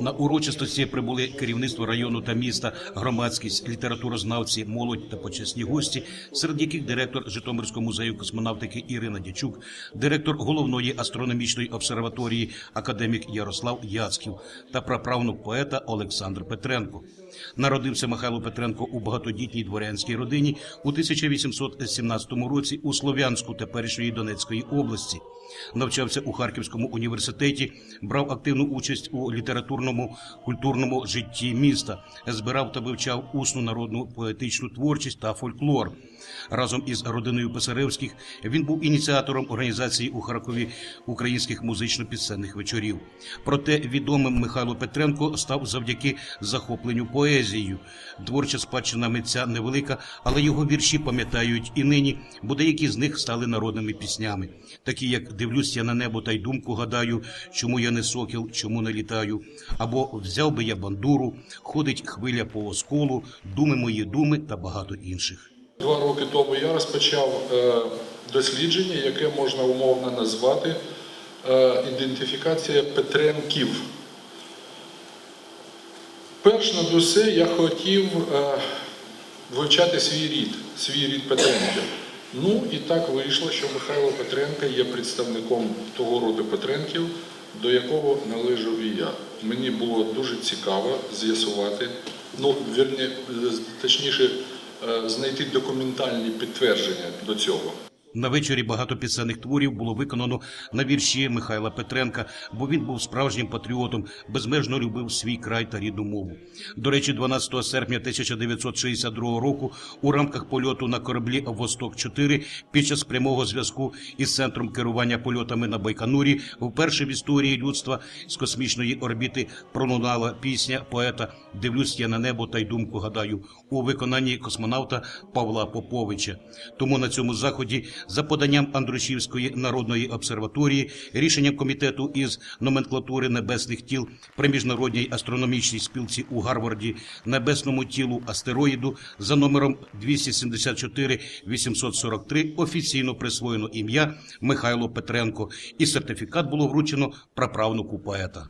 На урочистості прибули керівництво району та міста, громадськість, літературознавці, молодь та почесні гості, серед яких директор Житомирського музею космонавтики Ірина Дячук, директор головної астрономічної обсерваторії академік Ярослав Яцьків та праправнук поета Олександр Петренко. Народився Михайло Петренко у багатодітній дворянській родині у 1817 році у Слов'янську теперішньої Донецької області. Навчався у Харківському університеті, брав активну участь у літературному культурному житті міста, збирав та вивчав усну народну поетичну творчість та фольклор. Разом із родиною Писаревських він був ініціатором організації у Харкові українських музично-пісенних вечорів. Проте відомим Михайло Петренко став завдяки захопленню поезією. Творча спадщина митця невелика, але його вірші пам'ятають і нині, бо деякі з них стали народними піснями, такі як Дивлюсь я на небо та й думку гадаю, чому я не сокіл, чому не літаю, або взяв би я бандуру, ходить хвиля по осколу, думи мої думи та багато інших. Два роки тому я розпочав е, дослідження, яке можна умовно назвати е, ідентифікація Петренків. Перш над усе я хотів е, вивчати свій рід, свій рід Петренків. Ну і так вийшло, що Михайло Петренко є представником того роду Петренків, до якого належав і я. Мені було дуже цікаво з'ясувати, ну, вірні, точніше, е, знайти документальні підтвердження до цього. На вечорі багато пісенних творів було виконано на вірші Михайла Петренка, бо він був справжнім патріотом, безмежно любив свій край та рідну мову. До речі, 12 серпня 1962 року у рамках польоту на кораблі Восток 4 під час прямого зв'язку із центром керування польотами на Байконурі вперше в історії людства з космічної орбіти пролунала пісня поета Дивлюсь я на небо та й думку гадаю у виконанні космонавта Павла Поповича. Тому на цьому заході за поданням Андрушівської народної обсерваторії, рішенням комітету із номенклатури небесних тіл при міжнародній астрономічній спілці у Гарварді небесному тілу астероїду за номером 274 843 офіційно присвоєно ім'я Михайло Петренко, і сертифікат було вручено праправнуку поета.